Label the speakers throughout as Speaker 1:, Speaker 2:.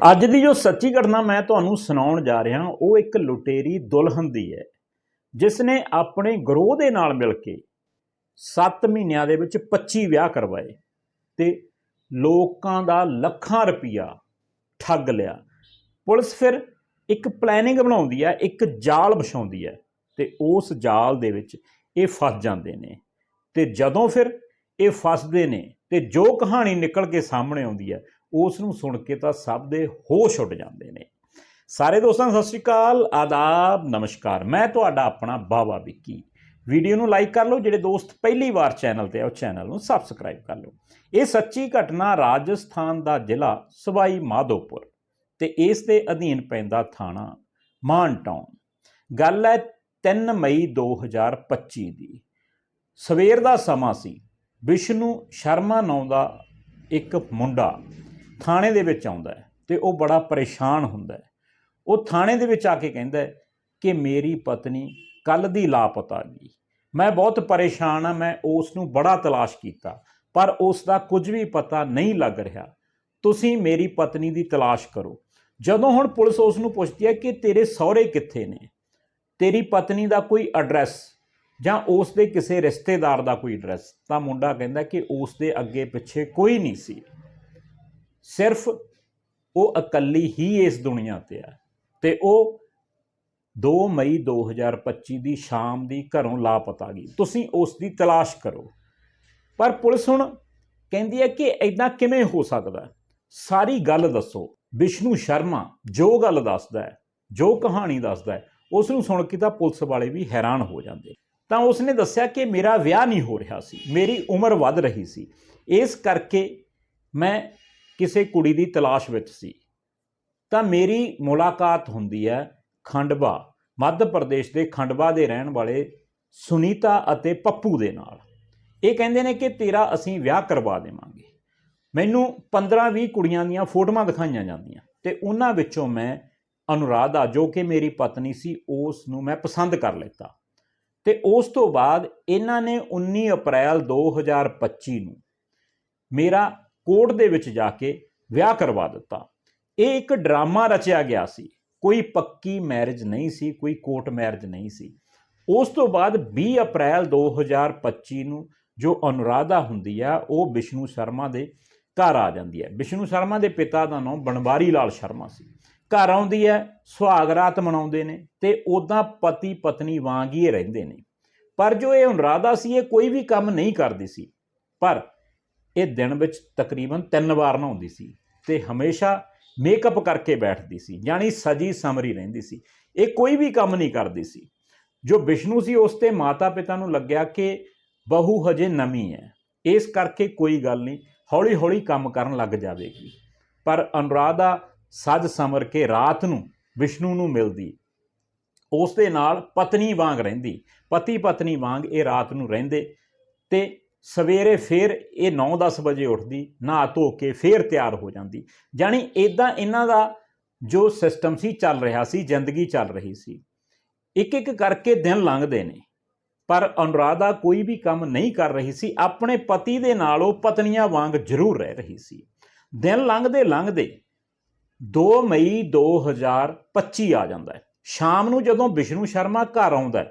Speaker 1: ਅੱਜ ਦੀ ਜੋ ਸੱਚੀ ਘਟਨਾ ਮੈਂ ਤੁਹਾਨੂੰ ਸੁਣਾਉਣ ਜਾ ਰਿਹਾ, ਉਹ ਇੱਕ ਲੁਟੇਰੀ ਦੁਲਹਨ ਦੀ ਹੈ, ਜਿਸ ਨੇ ਆਪਣੇ ਗਰੋਹ ਦੇ ਨਾਲ ਮਿਲ ਕੇ 7 ਮਹੀਨਿਆਂ ਦੇ ਵਿੱਚ 25 ਵਿਆਹ ਕਰਵਾਏ ਤੇ ਲੋਕਾਂ ਦਾ ਲੱਖਾਂ ਰੁਪਈਆ ਠੱਗ ਲਿਆ। ਪੁਲਿਸ ਫਿਰ ਇੱਕ ਪਲੈਨਿੰਗ ਬਣਾਉਂਦੀ ਹੈ, ਇੱਕ ਜਾਲ ਵਿਛਾਉਂਦੀ ਹੈ ਤੇ ਉਸ ਜਾਲ ਦੇ ਵਿੱਚ ਇਹ ਫਸ ਜਾਂਦੇ ਨੇ ਤੇ ਜਦੋਂ ਫਿਰ ਇਹ ਫਸਦੇ ਨੇ ਤੇ ਜੋ ਕਹਾਣੀ ਨਿਕਲ ਕੇ ਸਾਹਮਣੇ ਆਉਂਦੀ ਹੈ ਉਸ ਨੂੰ ਸੁਣ ਕੇ ਤਾਂ ਸਭ ਦੇ ਹੋਸ਼ ਉੱਡ ਜਾਂਦੇ ਨੇ। ਸਾਰੇ ਦੋਸਤਾਂ ਨੂੰ ਸਤਿ ਸ਼੍ਰੀ ਅਕਾਲ, ਆਦਾਬ, ਨਮਸਕਾਰ। ਮੈਂ ਤੁਹਾਡਾ ਆਪਣਾ ਬਾਬਾ ਵਿੱਕੀ। ਵੀਡੀਓ ਨੂੰ ਲਾਈਕ ਕਰ ਲਓ, ਜਿਹੜੇ ਦੋਸਤ ਪਹਿਲੀ ਵਾਰ ਚੈਨਲ ਤੇ ਆ, ਉਹ ਚੈਨਲ ਨੂੰ ਸਬਸਕ੍ਰਾਈਬ ਕਰ ਲਓ। ਇਹ ਸੱਚੀ ਘਟਨਾ ਰਾਜਸਥਾਨ ਦਾ ਜ਼ਿਲ੍ਹਾ ਸਵਾਈ ਮਾਧੋਪੁਰ ਤੇ ਇਸ ਦੇ ਅਧੀਨ ਪੈਂਦਾ ਥਾਣਾ ਮਾਨ ਟਾਊਨ ਗੱਲ ਹੈ 3 ਮਈ 2025 ਦੀ। ਸਵੇਰ ਦਾ ਸਮਾਂ ਸੀ। ਵਿਸ਼ਨੂੰ ਸ਼ਰਮਾ ਨਾਂ ਦਾ ਇੱਕ ਮੁੰਡਾ ਥਾਣੇ ਦੇ ਵਿੱਚ ਆਉਂਦਾ ਹੈ ਤੇ ਉਹ ਬੜਾ ਪਰੇਸ਼ਾਨ ਹੁੰਦਾ ਹੈ। ਉਹ ਥਾਣੇ ਦੇ ਵਿੱਚ ਆ ਕੇ ਕਹਿੰਦਾ ਹੈ ਕਿ ਮੇਰੀ ਪਤਨੀ ਕੱਲ ਦੀ ਲਾਪਤਾ ਗਈ। ਮੈਂ ਬਹੁਤ ਪਰੇਸ਼ਾਨ ਆ ਮੈਂ ਉਸ ਨੂੰ ਬੜਾ ਤਲਾਸ਼ ਕੀਤਾ, ਪਰ ਉਸ ਦਾ ਕੁਝ ਵੀ ਪਤਾ ਨਹੀਂ ਲੱਗ ਰਿਹਾ। ਤੁਸੀਂ ਮੇਰੀ ਪਤਨੀ ਦੀ ਤਲਾਸ਼ ਕਰੋ। ਜਦੋਂ ਹੁਣ ਪੁਲਿਸ ਉਸ ਨੂੰ ਪੁੱਛਦੀ ਹੈ ਕਿ ਤੇਰੇ ਸਹੁਰੇ ਕਿੱਥੇ ਨੇ? ਤੇਰੀ ਪਤਨੀ ਦਾ ਕੋਈ ਐਡਰੈਸ ਜਾਂ ਉਸ ਦੇ ਕਿਸੇ ਰਿਸ਼ਤੇਦਾਰ ਦਾ ਕੋਈ ਐਡਰੈਸ? ਤਾਂ ਮੁੰਡਾ ਕਹਿੰਦਾ ਕਿ ਉਸ ਦੇ ਅੱਗੇ ਪਿੱਛੇ ਕੋਈ ਨਹੀਂ ਸੀ। ਸਿਰਫ ਉਹ ਇਕੱਲੀ ਹੀ ਇਸ ਦੁਨੀਆ ਤੇ ਆ। ਤੇ ਉਹ 2 ਮਈ 2025 ਦੀ ਸ਼ਾਮ ਦੀ ਘਰੋਂ ਲਾਪਤਾ ਗਈ। ਤੁਸੀਂ ਉਸ ਦੀ ਤਲਾਸ਼ ਕਰੋ। ਪਰ ਪੁਲਿਸ ਹੁਣ ਕਹਿੰਦੀ ਹੈ ਕਿ ਐਦਾਂ ਕਿਵੇਂ ਹੋ ਸਕਦਾ? ਸਾਰੀ ਗੱਲ ਦੱਸੋ। ਵਿਸ਼ਨੂੰ ਸ਼ਰਮਾ ਜੋ ਗੱਲ ਦੱਸਦਾ ਹੈ, ਜੋ ਕਹਾਣੀ ਦੱਸਦਾ ਹੈ, ਉਸ ਨੂੰ ਸੁਣ ਕੇ ਤਾਂ ਪੁਲਿਸ ਵਾਲੇ ਵੀ ਹੈਰਾਨ ਹੋ ਜਾਂਦੇ। ਤਾਂ ਉਸ ਨੇ ਦੱਸਿਆ ਕਿ ਮੇਰਾ ਵਿਆਹ ਨਹੀਂ ਹੋ ਰਿਹਾ ਸੀ। ਮੇਰੀ ਉਮਰ ਵੱਧ ਰਹੀ ਸੀ। ਇਸ ਕਰਕੇ ਮੈਂ ਕਿਸੇ ਕੁੜੀ ਦੀ ਤਲਾਸ਼ ਵਿੱਚ ਸੀ। ਤਾਂ ਮੇਰੀ ਮੁਲਾਕਾਤ ਹੁੰਦੀ ਹੈ ਖੰਡਵਾ, ਮੱਧ ਪ੍ਰਦੇਸ਼ ਦੇ ਖੰਡਵਾ ਦੇ ਰਹਿਣ ਵਾਲੇ ਸੁਨੀਤਾ ਅਤੇ ਪੱਪੂ ਦੇ ਨਾਲ। ਇਹ ਕਹਿੰਦੇ ਨੇ ਕਿ ਤੇਰਾ ਅਸੀਂ ਵਿਆਹ ਕਰਵਾ ਦੇਵਾਂਗੇ। ਮੈਨੂੰ 15-20 ਕੁੜੀਆਂ ਦੀਆਂ ਫੋਟੋਆਂ ਦਿਖਾਈਆਂ ਜਾਂਦੀਆਂ ਤੇ ਉਹਨਾਂ ਵਿੱਚੋਂ ਮੈਂ ਅਨੁਰਾਧਾ, ਜੋ ਕਿ ਮੇਰੀ ਪਤਨੀ ਸੀ ਉਸ ਨੂੰ ਮੈਂ ਪਸੰਦ ਕਰ ਲਿੱਤਾ। ਤੇ ਉਸ ਤੋਂ ਬਾਅਦ ਇਹਨਾਂ ਨੇ 19 ਅਪ੍ਰੈਲ 2025 ਨੂੰ ਮੇਰਾ ਕੋਰਟ ਦੇ ਵਿੱਚ ਜਾ ਕੇ ਵਿਆਹ ਕਰਵਾ ਦਿੱਤਾ। ਇਹ ਇੱਕ ਡਰਾਮਾ ਰਚਿਆ ਗਿਆ ਸੀ। ਕੋਈ ਪੱਕੀ ਮੈਰਿਜ ਨਹੀਂ ਸੀ, ਕੋਈ ਕੋਰਟ ਮੈਰਿਜ ਨਹੀਂ ਸੀ। ਉਸ ਤੋਂ ਬਾਅਦ 20 ਅਪ੍ਰੈਲ 2025 ਨੂੰ ਜੋ ਅਨੁਰਾਧਾ ਹੁੰਦੀ ਆ, ਉਹ ਵਿਸ਼ਨੂੰ ਸ਼ਰਮਾ ਦੇ ਘਰ ਆ ਜਾਂਦੀ ਹੈ ਵਿਸ਼ਨੂੰ ਸ਼ਰਮਾ ਦੇ ਪਿਤਾ ਦਾ ਨਾਮ ਬਨਵਾਰੀ ਲਾਲ ਸ਼ਰਮਾ ਸੀ। ਘਰ ਆਉਂਦੀ ਹੈ ਸੁਹਾਗ ਰਾਤ ਮਨਾਉਂਦੇ ਨੇ ਤੇ ਉਦਾਂ ਪਤੀ ਪਤਨੀ ਵਾਂਗ ਹੀ ਇਹ ਰਹਿੰਦੇ ਨੇ। ਪਰ ਜੋ ਇਹ ਅਨੁਰਾਧਾ ਸੀ, ਇਹ ਕੋਈ ਵੀ ਕੰਮ ਨਹੀਂ ਕਰਦੀ ਸੀ। ਪਰ ਇਹ ਦਿਨ ਵਿੱਚ ਤਕਰੀਬਨ ਤਿੰਨ ਵਾਰ ਨਹਾਉਂਦੀ ਸੀ ਤੇ ਹਮੇਸ਼ਾ ਮੇਕਅਪ ਕਰਕੇ ਬੈਠਦੀ ਸੀ, ਯਾਨੀ ਸਜੀ ਸਮਰੀ ਰਹਿੰਦੀ ਸੀ। ਇਹ ਕੋਈ ਵੀ ਕੰਮ ਨਹੀਂ ਕਰਦੀ ਸੀ। ਜੋ ਵਿਸ਼ਨੂੰ ਸੀ, ਉਸ ਤੇ ਮਾਤਾ ਪਿਤਾ ਨੂੰ ਲੱਗਿਆ ਕਿ ਬਹੂ ਹਜੇ ਨਵੀਂ ਹੈ। ਇਸ ਕਰਕੇ ਕੋਈ ਗੱਲ ਨਹੀਂ ਹੌਲੀ ਹੌਲੀ ਕੰਮ ਕਰਨ ਲੱਗ ਜਾਵੇਗੀ। ਪਰ ਅਨੁਰਾਧਾ ਸੱਜ ਸਮਰ ਕੇ ਰਾਤ ਨੂੰ ਵਿਸ਼ਨੂੰ ਨੂੰ ਮਿਲਦੀ। ਉਸ ਦੇ ਨਾਲ ਪਤਨੀ ਵਾਂਗ ਰਹਿੰਦੀ। ਪਤੀ ਪਤਨੀ ਵਾਂਗ ਇਹ ਰਾਤ ਨੂੰ ਰਹਿੰਦੇ ਤੇ ਸਵੇਰੇ ਫੇਰ ਇਹ 9-10 ਵਜੇ ਉੱਠਦੀ, ਨਹਾ ਧੋ ਕੇ ਫੇਰ ਤਿਆਰ ਹੋ ਜਾਂਦੀ। ਜਾਨੀ ਇਦਾਂ ਇਹਨਾਂ ਦਾ ਜੋ ਸਿਸਟਮ ਸੀ, ਚੱਲ ਰਿਹਾ ਸੀ, ਜ਼ਿੰਦਗੀ ਚੱਲ ਰਹੀ ਸੀ। ਇੱਕ ਇੱਕ ਕਰਕੇ ਦਿਨ ਲੰਘਦੇ ਨੇ। ਪਰ ਅਨੁਰਾਧਾ ਕੋਈ ਵੀ ਕੰਮ ਨਹੀਂ ਕਰ ਰਹੀ ਸੀ। ਆਪਣੇ ਪਤੀ ਦੇ ਨਾਲ ਉਹ ਪਤਨੀਆਂ ਵਾਂਗ ਜ਼ਰੂਰ ਰਹਿ ਰਹੀ ਸੀ। ਦਿਨ ਲੰਘਦੇ ਲੰਘਦੇ 2 ਮਈ 2025 ਆ ਜਾਂਦਾ ਹੈ। ਸ਼ਾਮ ਨੂੰ ਜਦੋਂ ਵਿਸ਼ਨੂੰ ਸ਼ਰਮਾ ਘਰ ਆਉਂਦਾ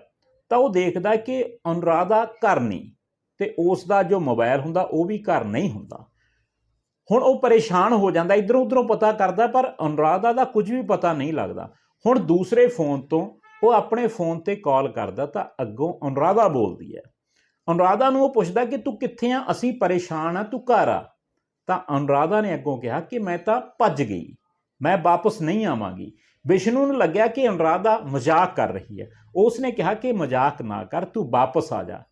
Speaker 1: ਤਾਂ ਉਹ ਦੇਖਦਾ ਕਿ ਅਨੁਰਾਧਾ ਘਰ ਨਹੀਂ। ਤੇ ਉਸ ਦਾ ਜੋ ਮੋਬਾਈਲ ਹੁੰਦਾ, ਉਹ ਵੀ ਘਰ ਨਹੀਂ ਹੁੰਦਾ। ਹੁਣ ਉਹ ਪਰੇਸ਼ਾਨ ਹੋ ਜਾਂਦਾ, ਇਧਰੋਂ ਉਧਰੋਂ ਪਤਾ ਕਰਦਾ, ਪਰ ਅਨੁਰਾਧਾ ਦਾ ਕੁਝ ਵੀ ਪਤਾ ਨਹੀਂ ਲੱਗਦਾ। ਹੁਣ ਦੂਸਰੇ ਫੋਨ ਤੋਂ ਉਹ ਆਪਣੇ ਫੋਨ ਤੇ ਕਾਲ ਕਰਦਾ ਤਾਂ ਅੱਗੋਂ ਅਨੁਰਾਧਾ ਬੋਲਦੀ ਹੈ। ਅਨੁਰਾਧਾ ਨੂੰ ਉਹ ਪੁੱਛਦਾ ਕਿ ਤੂੰ ਕਿੱਥੇ ਆ? ਅਸੀਂ ਪਰੇਸ਼ਾਨ ਆ, ਤੂੰ ਘਰ ਆ। ਤਾਂ ਅਨੁਰਾਧਾ ਨੇ ਅੱਗੋਂ ਕਿਹਾ ਕਿ ਮੈਂ ਤਾਂ ਭੱਜ ਗਈ। ਮੈਂ ਵਾਪਸ ਨਹੀਂ ਆਵਾਂਗੀ। ਵਿਸ਼ਨੂੰ ਨੂੰ ਲੱਗਿਆ ਕਿ ਅਨੁਰਾਧਾ ਮਜ਼ਾਕ ਕਰ ਰਹੀ ਹੈ। ਉਸ ਨੇ ਕਿਹਾ ਕਿ ਮਜ਼ਾਕ ਨਾ ਕਰ, ਤੂੰ ਵਾਪਸ ਆ ਜਾ।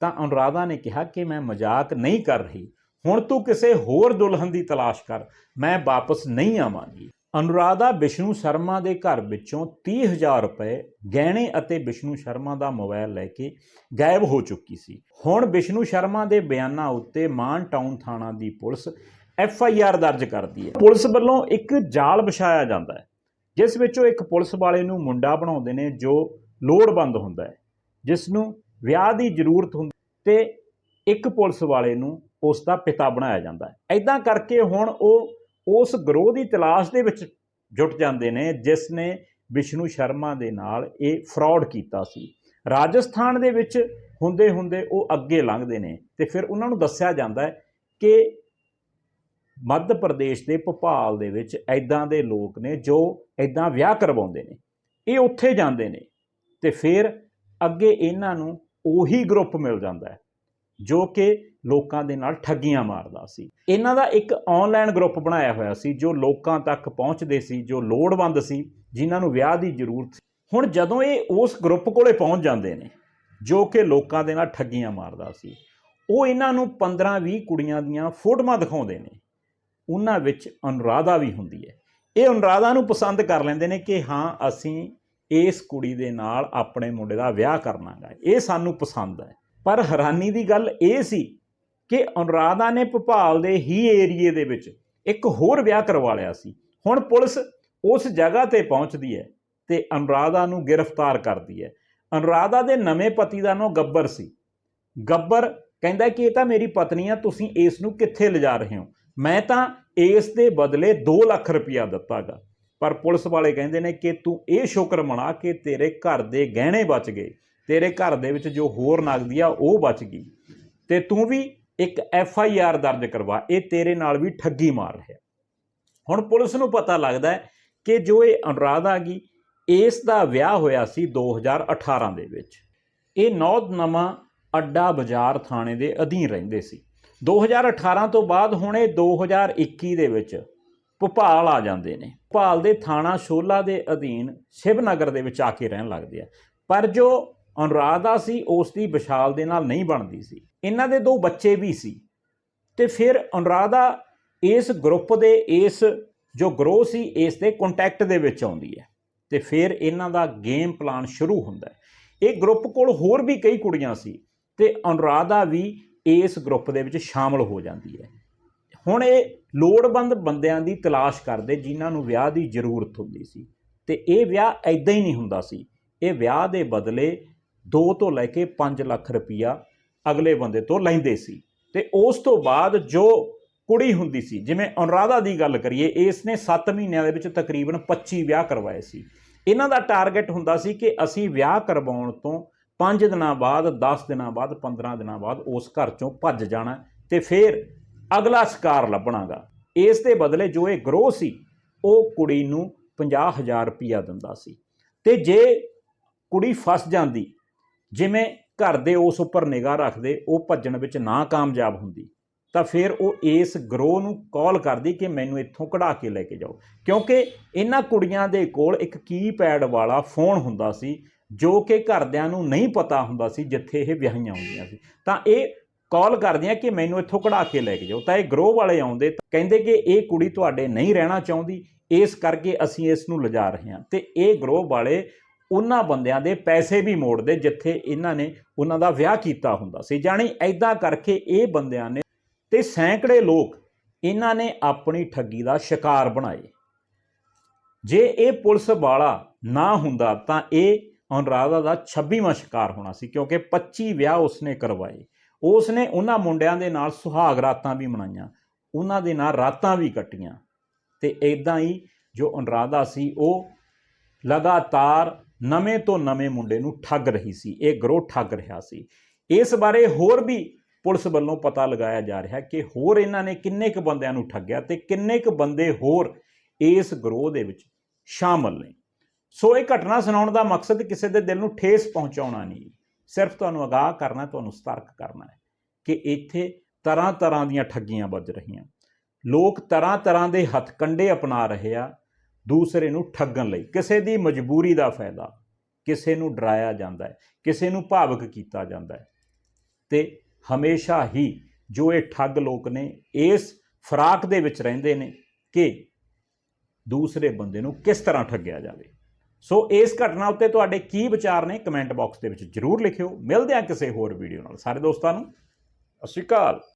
Speaker 1: ਤਾਂ ਅਨੁਰਾਧਾ ਨੇ ਕਿਹਾ ਕਿ ਮੈਂ ਮਜ਼ਾਕ ਨਹੀਂ ਕਰ ਰਹੀ। ਹੁਣ ਤੂੰ ਕਿਸੇ ਹੋਰ ਦੁਲਹਨ ਦੀ ਤਲਾਸ਼ ਕਰ। ਮੈਂ ਵਾਪਸ ਨਹੀਂ ਆਵਾਂਗੀ। ਅਨੁਰਾਧਾ ਵਿਸ਼ਨੂੰ ਸ਼ਰਮਾ ਦੇ ਘਰ ਵਿੱਚੋਂ 30000 ਰੁਪਏ ਗਹਿਣੇ ਅਤੇ ਵਿਸ਼ਨੂੰ ਸ਼ਰਮਾ ਦਾ ਮੋਬਾਈਲ ਲੈ ਕੇ ਗਾਇਬ ਹੋ ਚੁੱਕੀ ਸੀ। ਹੁਣ ਵਿਸ਼ਨੂੰ ਸ਼ਰਮਾ ਦੇ ਬਿਆਨਾਂ ਉੱਤੇ ਮਾਨ ਟਾਊਨ ਥਾਣਾ ਦੀ ਪੁਲਿਸ ਐਫ ਆਈ ਆਰ ਦਰਜ ਕਰਦੀ ਹੈ। ਪੁਲਿਸ ਵੱਲੋਂ ਇੱਕ ਜਾਲ ਵਿਛਾਇਆ ਜਾਂਦਾ ਹੈ, ਜਿਸ ਵਿੱਚੋਂ ਇੱਕ ਪੁਲਿਸ ਵਾਲੇ ਨੂੰ ਮੁੰਡਾ ਬਣਾਉਂਦੇ ਨੇ ਜੋ ਲੋੜਵੰਦ ਹੁੰਦਾ ਹੈ, ਜਿਸ ਨੂੰ ਵਿਆਹ ਦੀ ਜ਼ਰੂਰਤ ਹੁੰਦੀ ਤੇ ਇੱਕ ਪੁਲਿਸ ਵਾਲੇ ਨੂੰ ਉਸ ਦਾ ਪਿਤਾ ਬਣਾਇਆ ਜਾਂਦਾ ਹੈ। ਐਦਾਂ ਕਰਕੇ ਹੁਣ ਉਹ ਉਸ ਗਰੋਹ ਦੀ ਤਲਾਸ਼ ਦੇ ਵਿੱਚ ਜੁਟ ਜਾਂਦੇ ਨੇ, ਜਿਸ ਨੇ ਵਿਸ਼ਨੂੰ ਸ਼ਰਮਾ ਦੇ ਨਾਲ ਇਹ ਫਰਾਡ ਕੀਤਾ ਸੀ। ਰਾਜਸਥਾਨ ਦੇ ਵਿੱਚ ਹੁੰਦੇ ਹੁੰਦੇ ਉਹ ਅੱਗੇ ਲੰਘਦੇ ਨੇ ਤੇ ਫਿਰ ਉਹਨਾਂ ਨੂੰ ਦੱਸਿਆ ਜਾਂਦਾ ਹੈ ਕਿ ਮੱਧ ਪ੍ਰਦੇਸ਼ ਦੇ ਭੋਪਾਲ ਦੇ ਵਿੱਚ ਐਦਾਂ ਦੇ ਲੋਕ ਨੇ ਜੋ ਐਦਾਂ ਵਿਆਹ ਕਰਵਾਉਂਦੇ ਨੇ। ਇਹ ਉੱਥੇ ਜਾਂਦੇ ਨੇ ਤੇ ਫਿਰ ਅੱਗੇ ਇਹਨਾਂ ਨੂੰ ਉਹੀ ਗਰੁੱਪ ਮਿਲ ਜਾਂਦਾ ਹੈ, ਜੋ ਕਿ ਲੋਕਾਂ ਦੇ ਨਾਲ ਠੱਗੀਆਂ ਮਾਰਦਾ ਸੀ। ਇਹਨਾਂ ਦਾ ਇੱਕ ਆਨਲਾਈਨ ਗਰੁੱਪ ਬਣਾਇਆ ਹੋਇਆ ਸੀ, ਜੋ ਲੋਕਾਂ ਤੱਕ ਪਹੁੰਚਦੇ ਸੀ, ਜੋ ਲੋੜਵੰਦ ਸੀ, ਜਿਨ੍ਹਾਂ ਨੂੰ ਵਿਆਹ ਦੀ ਜ਼ਰੂਰਤ ਸੀ। ਹੁਣ ਜਦੋਂ ਇਹ ਉਸ ਗਰੁੱਪ ਕੋਲੇ ਪਹੁੰਚ ਜਾਂਦੇ ਨੇ, ਜੋ ਕਿ ਲੋਕਾਂ ਦੇ ਨਾਲ ਠੱਗੀਆਂ ਮਾਰਦਾ ਸੀ, ਉਹ ਇਹਨਾਂ ਨੂੰ 15-20 ਕੁੜੀਆਂ ਦੀਆਂ ਫੋਟੋਆਂ ਦਿਖਾਉਂਦੇ ਨੇ। ਉਹਨਾਂ ਵਿੱਚ ਅਨੁਰਾਧਾ ਵੀ ਹੁੰਦੀ ਹੈ। ਇਹ ਅਨੁਰਾਧਾ ਨੂੰ ਪਸੰਦ ਕਰ ਲੈਂਦੇ ਨੇ ਕਿ ਹਾਂ, ਅਸੀਂ ਇਸ ਕੁੜੀ ਦੇ ਨਾਲ ਆਪਣੇ ਮੁੰਡੇ ਦਾ ਵਿਆਹ ਕਰਨਾਗਾ। ਇਹ ਸਾਨੂੰ ਪਸੰਦ ਹੈ। ਪਰ ਹੈਰਾਨੀ ਦੀ ਗੱਲ ਇਹ ਸੀ ਕਿ ਅਨੁਰਾਧਾ ਨੇ ਭੋਪਾਲ ਦੇ ਹੀ ਏਰੀਏ ਦੇ ਵਿੱਚ ਇੱਕ ਹੋਰ ਵਿਆਹ ਕਰਵਾ ਲਿਆ ਸੀ। ਹੁਣ ਪੁਲਿਸ ਉਸ ਜਗ੍ਹਾ ਤੇ ਪਹੁੰਚਦੀ ਹੈ ਤੇ ਅਨੁਰਾਧਾ ਨੂੰ ਗ੍ਰਿਫਤਾਰ ਕਰਦੀ ਹੈ। ਅਨੁਰਾਧਾ ਦੇ ਨਵੇਂ ਪਤੀ ਦਾ ਨਾਮ ਗੱਬਰ ਸੀ। ਗੱਬਰ ਕਹਿੰਦਾ ਕਿ ਇਹ ਤਾਂ ਮੇਰੀ ਪਤਨੀ ਆ, ਤੁਸੀਂ ਇਸ ਨੂੰ ਕਿੱਥੇ ਲਿਜਾ ਰਹੇ ਹੋ? ਮੈਂ ਤਾਂ ਇਸ ਦੇ ਬਦਲੇ 2 ਲੱਖ ਰੁਪਇਆ ਦਿੱਤਾਗਾ। ਪਰ ਪੁਲਿਸ ਵਾਲੇ ਕਹਿੰਦੇ ਨੇ ਕਿ ਤੂੰ ਇਹ ਸ਼ੁਕਰ ਮਨਾ ਕਿ ਤੇਰੇ ਘਰ ਦੇ ਗਹਿਣੇ ਬਚ ਗਏ। ਤੇਰੇ ਘਰ ਦੇ ਵਿੱਚ ਜੋ ਹੋਰ ਨਗਦੀ ਆ, ਉਹ ਬਚ ਗਈ। ਤੇ ਤੂੰ ਵੀ ਇੱਕ ਐਫ ਆਈ ਆਰ ਦਰਜ ਕਰਵਾ। ਇਹ ਤੇਰੇ ਨਾਲ ਵੀ ਠੱਗੀ ਮਾਰ ਰਿਹਾ। ਹੁਣ ਪੁਲਿਸ ਨੂੰ ਪਤਾ ਲੱਗਦਾ ਹੈ ਕਿ ਜੋ ਇਹ ਅਨੁਰਾਧ ਆ ਗਈ, ਇਸ ਦਾ ਵਿਆਹ ਹੋਇਆ ਸੀ 2018 ਦੇ ਵਿੱਚ। ਇਹ ਨੌਦ ਨਵਾਂ ਅੱਡਾ ਬਾਜ਼ਾਰ ਥਾਣੇ ਦੇ ਅਧੀਨ ਰਹਿੰਦੇ ਸੀ। 2018 ਤੋਂ ਬਾਅਦ ਹੁਣ ਇਹ 2021 ਦੇ ਵਿੱਚ ਭੋਪਾਲ ਆ ਜਾਂਦੇ ਨੇ। ਭੋਪਾਲ ਦੇ ਥਾਣਾ ਸ਼ੋਲਾ ਦੇ ਅਧੀਨ ਸ਼ਿਵਨਗਰ ਦੇ ਵਿੱਚ ਆ ਕੇ ਰਹਿਣ ਲੱਗਦੇ ਆ। ਪਰ ਜੋ ਅਨੁਰਾਧਾ ਸੀ, ਉਸ ਦੀ ਵਿਸ਼ਾਲ ਦੇ ਨਾਲ ਨਹੀਂ ਬਣਦੀ ਸੀ। ਇਹਨਾਂ ਦੇ ਦੋ ਬੱਚੇ ਵੀ ਸੀ। ਤੇ ਫਿਰ ਅਨੁਰਾਧਾ ਇਸ ਗਰੁੱਪ ਦੇ, ਇਸ ਜੋ ਗਰੋਹ ਸੀ, ਇਸ ਦੇ ਕੰਟੈਕਟ ਦੇ ਵਿੱਚ ਆਉਂਦੀ ਹੈ। ਤੇ ਫਿਰ ਇਹਨਾਂ ਦਾ ਗੇਮ ਪਲਾਨ ਸ਼ੁਰੂ ਹੁੰਦਾ ਹੈ। ਇਹ ਗਰੁੱਪ ਕੋਲ ਹੋਰ ਵੀ ਕਈ ਕੁੜੀਆਂ ਸੀ। ਤੇ ਅਨੁਰਾਧਾ ਵੀ ਇਸ ਗਰੁੱਪ ਦੇ ਵਿੱਚ ਸ਼ਾਮਲ ਹੋ ਜਾਂਦੀ ਹੈ। ਹੁਣ ਇਹ ਲੋੜਵੰਦ ਬੰਦਿਆਂ ਦੀ ਤਲਾਸ਼ ਕਰਦੇ ਜਿਨ੍ਹਾਂ ਨੂੰ ਵਿਆਹ ਦੀ ਜ਼ਰੂਰਤ ਹੁੰਦੀ ਸੀ। ਤੇ ਇਹ ਵਿਆਹ ਐਦਾਂ ਹੀ ਨਹੀਂ ਹੁੰਦਾ ਸੀ। ਇਹ ਵਿਆਹ ਦੇ ਬਦਲੇ 2 ਤੋਂ ਲੈ ਕੇ 5 ਲੱਖ ਰੁਪਈਆ ਅਗਲੇ ਬੰਦੇ ਤੋਂ ਲੈਂਦੇ ਸੀ। ਤੇ ਉਸ ਤੋਂ ਬਾਅਦ ਜੋ ਕੁੜੀ ਹੁੰਦੀ ਸੀ, ਜਿਵੇਂ ਅਨੁਰਾਧਾ ਦੀ ਗੱਲ ਕਰੀਏ ਇਸ ਨੇ 7 ਮਹੀਨਿਆਂ ਦੇ ਵਿੱਚ ਤਕਰੀਬਨ 25 ਵਿਆਹ ਕਰਵਾਏ ਸੀ। ਇਹਨਾਂ ਦਾ ਟਾਰਗੇਟ ਹੁੰਦਾ ਸੀ ਕਿ ਅਸੀਂ ਵਿਆਹ ਕਰਵਾਉਣ ਤੋਂ 5 ਦਿਨਾਂ ਬਾਅਦ 10 ਦਿਨਾਂ ਬਾਅਦ 15 ਦਿਨਾਂ ਬਾਅਦ ਉਸ ਘਰ ਚੋਂ ਭੱਜ ਜਾਣਾ ਤੇ ਫਿਰ ਅਗਲਾ ਸ਼ਿਕਾਰ ਲੱਭਣਾਗਾ। ਇਸ ਦੇ ਬਦਲੇ ਜੋ ਇਹ ਗਰੋਹ ਸੀ, ਉਹ ਕੁੜੀ ਨੂੰ 50000 ਰੁਪਇਆ ਦਿੰਦਾ ਸੀ। ਤੇ ਜੇ ਕੁੜੀ ਫਸ ਜਾਂਦੀ, ਜਿਵੇਂ ਘਰ ਦੇ ਉਸ ਉੱਪਰ ਨਿਗਾਹ ਰੱਖਦੇ, ਉਹ ਭੱਜਣ ਵਿੱਚ ਨਾ ਕਾਮਯਾਬ ਹੁੰਦੀ, ਤਾਂ ਫਿਰ ਉਹ ਇਸ ਗਰੋਹ ਨੂੰ ਕਾਲ ਕਰਦੀ ਕਿ ਮੈਨੂੰ ਇੱਥੋਂ ਕਢਾ ਕੇ ਲੈ ਕੇ ਜਾਓ। ਕਿਉਂਕਿ ਇਹਨਾਂ ਕੁੜੀਆਂ ਦੇ ਕੋਲ ਇੱਕ ਕੀਪੈਡ ਵਾਲਾ ਫੋਨ ਹੁੰਦਾ ਸੀ, ਜੋ ਕਿ ਘਰਦਿਆਂ ਨੂੰ ਨਹੀਂ ਪਤਾ ਹੁੰਦਾ ਸੀ ਜਿੱਥੇ ਇਹ ਵਿਆਹੀਆਂ ਹੁੰਦੀਆਂ ਸੀ। ਤਾਂ ਇਹ ਕਾਲ ਕਰਦੇ ਕਰਦੀਆਂ ਕਿ ਮੈਨੂੰ ਇੱਥੋਂ ਕਢਾ ਕੇ ਲੈ ਕੇ ਜਾਓ। ਤਾਂ ਇਹ ਗਰੋਹ ਵਾਲੇ ਆਉਂਦੇ ਕਹਿੰਦੇ ਕਿ ਇਹ ਕੁੜੀ ਤੁਹਾਡੇ ਨਹੀਂ ਰਹਿਣਾ ਚਾਹੁੰਦੀ, ਇਸ ਕਰਕੇ ਅਸੀਂ ਇਸ ਨੂੰ ਲਿਜਾ ਰਹੇ ਹਾਂ। ਤੇ ਇਹ ਗਰੋਹ ਵਾਲੇ ਉਹਨਾਂ ਬੰਦਿਆਂ ਦੇ ਪੈਸੇ ਵੀ ਮੋੜਦੇ ਜਿੱਥੇ ਇਹਨਾਂ ਨੇ ਉਹਨਾਂ ਦਾ ਵਿਆਹ ਕੀਤਾ ਹੁੰਦਾ ਸੀ। ਜਾਣੀ ਐਦਾਂ ਕਰਕੇ ਇਹ ਬੰਦਿਆਂ ਨੇ ਤੇ ਸੈਂਕੜੇ ਲੋਕ ਇਹਨਾਂ ਨੇ ਆਪਣੀ ਠੱਗੀ ਦਾ ਸ਼ਿਕਾਰ ਬਣਾਏ। ਜੇ ਇਹ ਪੁਲਿਸ ਵਾਲਾ ਨਾ ਹੁੰਦਾ ਤਾਂ ਇਹ ਅਨੁਰਾਧਾ ਦਾ 26ਵਾਂ ਸ਼ਿਕਾਰ ਹੋਣਾ ਸੀ ਕਿਉਂਕਿ 25 ਵਿਆਹ ਉਸਨੇ ਕਰਵਾਏ। ਉਸ ਨੇ ਉਹਨਾਂ ਮੁੰਡਿਆਂ ਦੇ ਨਾਲ ਸੁਹਾਗ ਰਾਤਾਂ ਵੀ ਮਨਾਈਆਂ, ਉਹਨਾਂ ਦੇ ਨਾਲ ਰਾਤਾਂ ਵੀ ਕੱਟੀਆਂ। ਤੇ ਇਦਾਂ ਹੀ ਜੋ ਅਨਰਾਧਾ ਸੀ, ਉਹ ਲਗਾਤਾਰ ਨਵੇਂ ਤੋਂ ਨਵੇਂ ਮੁੰਡੇ ਨੂੰ ਠੱਗ ਰਹੀ ਸੀ, ਇਹ ਗਰੋਹ ਠੱਗ ਰਿਹਾ ਸੀ। ਇਸ ਬਾਰੇ ਹੋਰ ਵੀ ਪੁਲਿਸ ਵੱਲੋਂ ਪਤਾ ਲਗਾਇਆ ਜਾ ਰਿਹਾ ਕਿ ਹੋਰ ਇਹਨਾਂ ਨੇ ਕਿੰਨੇ ਕੁ ਬੰਦਿਆਂ ਨੂੰ ਠੱਗਿਆ ਤੇ ਕਿੰਨੇ ਕੁ ਬੰਦੇ ਹੋਰ ਇਸ ਗਰੋਹ ਦੇ ਵਿੱਚ ਸ਼ਾਮਲ ਨੇ। ਸੋ ਇਹ ਘਟਨਾ ਸੁਣਾਉਣ ਦਾ ਮਕਸਦ ਕਿਸੇ ਦੇ ਦਿਲ ਨੂੰ ਠੇਸ ਪਹੁੰਚਾਉਣਾ ਨਹੀਂ। ਸਿਰਫ ਤੁਹਾਨੂੰ ਅਗਾਹ ਕਰਨਾ, ਤੁਹਾਨੂੰ ਸਤਰਕ ਕਰਨਾ ਹੈ ਕਿ ਇੱਥੇ ਤਰ੍ਹਾਂ ਤਰ੍ਹਾਂ ਦੀਆਂ ਠੱਗੀਆਂ ਵੱਜ ਰਹੀਆਂ। ਲੋਕ ਤਰ੍ਹਾਂ ਤਰ੍ਹਾਂ ਦੇ ਹੱਥਕੰਡੇ ਅਪਣਾ ਰਹੇ ਆ, ਦੂਸਰੇ ਨੂੰ ਠੱਗਣ ਲਈ। ਕਿਸੇ ਦੀ ਮਜਬੂਰੀ ਦਾ ਫਾਇਦਾ, ਕਿਸੇ ਨੂੰ ਡਰਾਇਆ ਜਾਂਦਾ ਹੈ, ਕਿਸੇ ਨੂੰ ਭਾਵਕ ਕੀਤਾ ਜਾਂਦਾ ਹੈ। ਤੇ ਹਮੇਸ਼ਾ ਹੀ ਜੋ ਇਹ ਠੱਗ ਲੋਕ ਨੇ, ਇਸ ਫਰਾਕ ਦੇ ਵਿੱਚ ਰਹਿੰਦੇ ਨੇ ਕਿ ਦੂਸਰੇ ਬੰਦੇ ਨੂੰ ਕਿਸ ਤਰ੍ਹਾਂ ਠੱਗਿਆ ਜਾਵੇ। ਸੋ ਇਸ ਘਟਨਾ ਉੱਤੇ ਤੁਹਾਡੇ ਕੀ ਵਿਚਾਰ ਨੇ ਕਮੈਂਟ ਬਾਕਸ ਦੇ ਵਿੱਚ ਜਰੂਰ ਲਿਖਿਓ। ਮਿਲਦੇ ਹਾਂ ਕਿਸੇ ਹੋਰ ਵੀਡੀਓ ਨਾਲ। ਸਾਰੇ ਦੋਸਤਾਂ ਨੂੰ, ਸਤਿ ਸ਼੍ਰੀ ਅਕਾਲ।